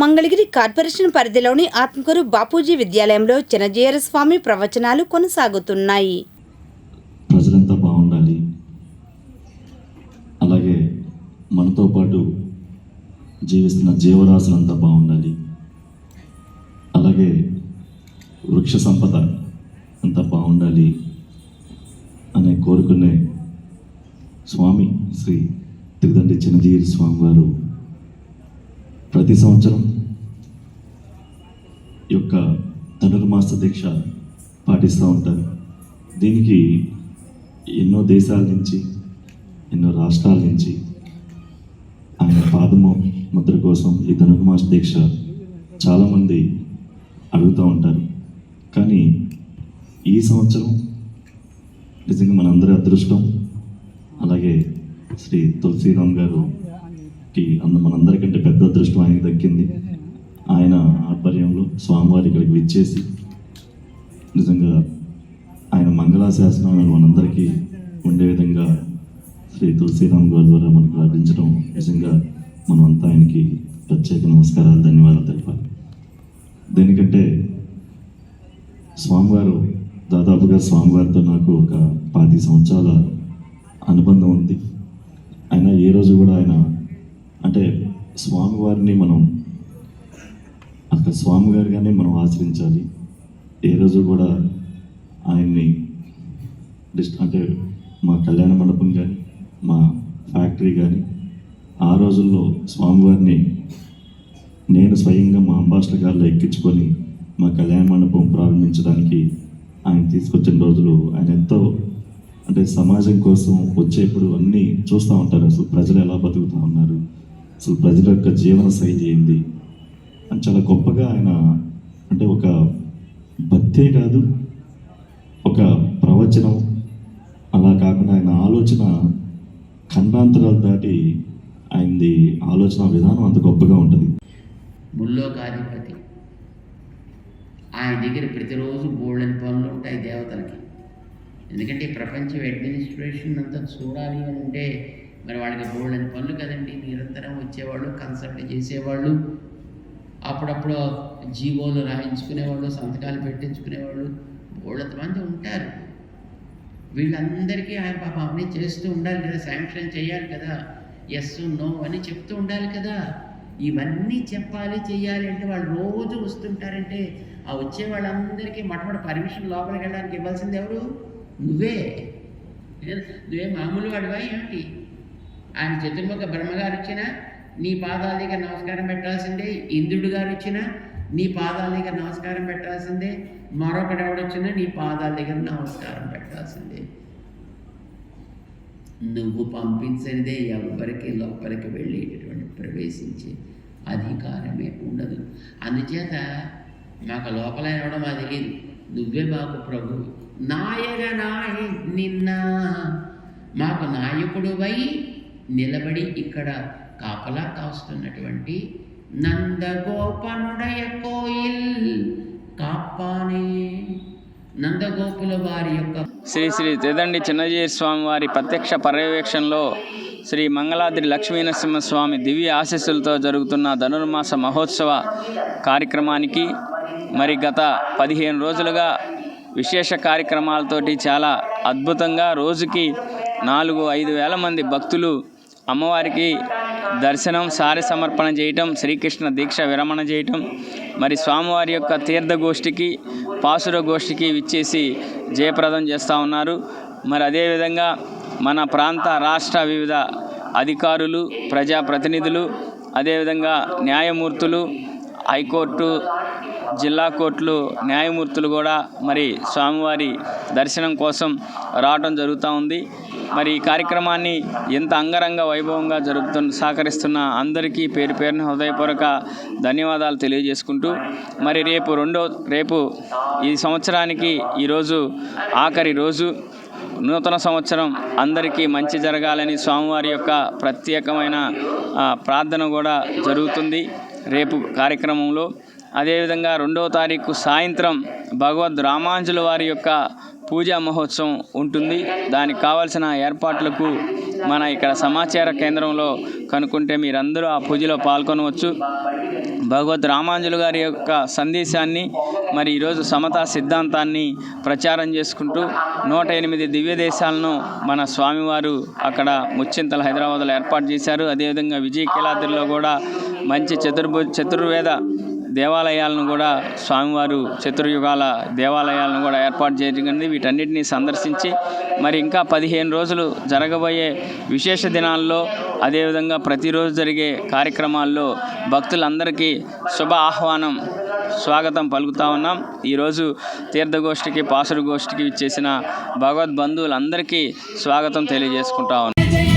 Mangalagiri corporation పరిధిలోని ఆత్మకూరు బాపూజీ విద్యాలయంలో చినజీయర స్వామి ప్రవచనాలు కొనసాగుతున్నాయి. ప్రజలంతా బాగుండాలి. అలాగే మనతో పాటు జీవిస్తున్న జీవరాశులంతా బాగుండాలి. అలాగే వృక్ష సంపద అంతా బాగుండాలి అనే కోరుకునే స్వామి శ్రీ తిరుదండి చిన్నజీవి స్వామి వారు ప్రతి సంవత్సరం ఈ యొక్క ధనుర్మాస దీక్ష పాటిస్తూ ఉంటారు. దీనికి ఎన్నో దేశాల నుంచి ఎన్నో రాష్ట్రాల నుంచి ఆయన పాదము ముద్ర కోసం ఈ ధనుర్మాస దీక్ష చాలామంది అడుగుతూ ఉంటారు. కానీ ఈ సంవత్సరం నిజంగా మనందరి అదృష్టం అలాగే శ్రీ తులసీరామ్ కి అంద మనందరికంటే పెద్ద అదృష్టం ఆయనకి దక్కింది. ఆయన ఆధ్వర్యంలో స్వామివారి ఇక్కడికి విచ్చేసి నిజంగా ఆయన మంగళాశాసనాలను మనందరికీ ఉండే విధంగా శ్రీ తులసీరామ్ గారి ద్వారా మనకు లభించడం నిజంగా మనమంతా ఆయనకి ప్రత్యేక నమస్కారాలు ధన్యవాదాలు తెలపాలి. దేనికంటే స్వామివారు దాదాపుగా స్వామివారితో నాకు ఒక పాతి సంవత్సరాల అనుబంధం ఉంది. ఆయన ఏ రోజు కూడా ఆయన అంటే స్వామివారిని మనం అక్కడ స్వామివారిగానే మనం ఆచరించాలి. ఏ రోజు కూడా ఆయన్ని డిస్ట్ అంటే మా కళ్యాణ మండపం కానీ మా ఫ్యాక్టరీ కానీ ఆ రోజుల్లో స్వామివారిని నేను స్వయంగా మా అంబాసిడర్ గారిలో ఎక్కించుకొని మా కళ్యాణ మండపం ప్రారంభించడానికి ఆయన తీసుకొచ్చిన రోజులు ఆయన ఎంతో అంటే సమాజం కోసం వచ్చేప్పుడు అన్నీ చూస్తూ ఉంటారు. అసలు ప్రజలు ఎలా బతుకుతూ ఉన్నారు? అసలు ప్రజల యొక్క జీవన శైలి ఏంది? అని చాలా గొప్పగా ఆయన అంటే ఒక భక్తే కాదు ఒక ప్రవచనం. అలా కాకుండా ఆయన ఆలోచన ఖండాంతరాలు దాటి ఆయనది ఆలోచన విధానం అంత గొప్పగా ఉంటుంది. ముల్లోకాధిపతి. ఆయన దగ్గర ప్రతిరోజు బోల్డెన్ పనులు ఉంటాయి దేవతలకి. ఎందుకంటే ఈ ప్రపంచం అడ్మినిస్ట్రేషన్ అంతా చూడాలి అని అంటే మరి వాళ్ళకి బోల్డెన్ పనులు కదండి నిరంతరం వచ్చేవాళ్ళు కన్సల్ట్ చేసేవాళ్ళు అప్పుడప్పుడు జీవోలు రాయించుకునేవాళ్ళు సంతకాలు పెట్టించుకునేవాళ్ళు బోళ్ళంత మంది ఉంటారు. వీళ్ళందరికీ ఆయన పాప అవన్నీ చేస్తూ ఉండాలి కదా శాంక్షన్ చేయాలి కదా ఎస్ నో అని చెప్తూ ఉండాలి కదా. ఇవన్నీ చెప్పాలి చేయాలి అంటే వాళ్ళు రోజు వస్తుంటారంటే ఆ వచ్చే వాళ్ళందరికీ మొట్టమొదటి పర్మిషన్ లోపలికి వెళ్ళడానికి ఇవ్వాల్సింది ఎవరు? నువ్వే. నువ్వే మామూలు వాడివా ఏమిటి? ఆయన చతుర్ముఖ బ్రహ్మగారు ఇచ్చిన నీ పాదాల దగ్గర నమస్కారం పెట్టాల్సిందే. ఇంద్రుడు గారు ఇచ్చిన నీ పాదాల దగ్గర నమస్కారం పెట్టాల్సిందే. మరొకటి ఎవడొచ్చినా నీ పాదాల దగ్గర నమస్కారం పెట్టాల్సిందే. నువ్వు పంపించనిదే ఎవ్వరికి లోపలికి వెళ్ళేటటువంటి ప్రవేశించే అధికారమే ఉండదు. అందుచేత మాకు లోపల ఇవ్వడం అది లేదు నువ్వే మాకు ప్రభు. నాయక నాయ నిన్న. మాకు నాయకుడువై నిలబడి ఇక్కడ కాపలా కాస్తున్నటువంటి నందగోపనుడయ కోయిల్ కాపానే. నందగోపుల వారి యొక్క శ్రీ శ్రీ తిదండి చిన్నజీరి స్వామి వారి ప్రత్యక్ష పర్యవేక్షణలో శ్రీ మంగళాద్రి లక్ష్మీనరసింహస్వామి దివ్య ఆశీస్సులతో జరుగుతున్న ధనుర్మాస మహోత్సవ కార్యక్రమానికి మరి గత పదిహేను రోజులుగా విశేష కార్యక్రమాలతోటి చాలా అద్భుతంగా రోజుకి నాలుగు ఐదు వేల మంది భక్తులు అమ్మవారికి దర్శనం సారి సమర్పణ చేయటం శ్రీకృష్ణ దీక్ష విరమణ చేయటం మరి స్వామివారి యొక్క తీర్థగోష్ఠికి పాసుర గోష్ఠికి విచ్చేసి జయప్రదం చేస్తూ ఉన్నారు. మరి అదేవిధంగా మన ప్రాంత రాష్ట్ర వివిధ అధికారులు ప్రజాప్రతినిధులు అదేవిధంగా న్యాయమూర్తులు హైకోర్టు జిల్లా కోర్టులు న్యాయమూర్తులు కూడా మరి స్వామివారి దర్శనం కోసం రావడం జరుగుతూ ఉంది. మరి ఈ కార్యక్రమాన్ని ఎంత అంగరంగ వైభవంగా జరుగుతున్న సహకరిస్తున్న అందరికీ పేరు పేరున హృదయపూర్వక ధన్యవాదాలు తెలియజేసుకుంటూ మరి రేపు రెండో రేపు ఈ సంవత్సరానికి ఈరోజు ఆఖరి రోజు నూతన సంవత్సరం అందరికీ మంచి జరగాలని స్వామివారి యొక్క ప్రత్యేకమైన ప్రార్థన కూడా జరుగుతుంది. రేపు కార్యక్రమంలో అదేవిధంగా రెండవ తారీఖు సాయంత్రం భగవద్ రామాంజుల వారి యొక్క పూజా మహోత్సవం ఉంటుంది. దానికి కావాల్సిన ఏర్పాట్లకు మన ఇక్కడ సమాచార కేంద్రంలో కనుక్కుంటే మీరందరూ ఆ పూజలో పాల్గొనవచ్చు. భగవద్ రామాంజులు గారి యొక్క సందేశాన్ని మరి ఈరోజు సమతా సిద్ధాంతాన్ని ప్రచారం చేసుకుంటూ నూట ఎనిమిది దివ్య దేశాలను మన స్వామివారు అక్కడ ముచ్చింతల హైదరాబాద్లో ఏర్పాటు చేశారు. అదేవిధంగా విజయ కీలాద్రిలో కూడా మంచి చతుర్భు చతుర్వేద దేవాలయాలను కూడా స్వామివారు చతుర్యుగాల దేవాలయాలను కూడా ఏర్పాటు చేయగలిగింది వీటన్నిటిని సందర్శించి మరి ఇంకా పదిహేను రోజులు జరగబోయే విశేష దినాల్లో అదేవిధంగా ప్రతిరోజు జరిగే కార్యక్రమాల్లో భక్తులందరికీ శుభ ఆహ్వానం స్వాగతం పలుకుతా ఉన్నాం. ఈరోజు తీర్థగోష్ఠికి పాసుడు గోష్ఠికి ఇచ్చేసిన భగవద్ బంధువులందరికీ స్వాగతం తెలియజేసుకుంటా ఉన్నాం.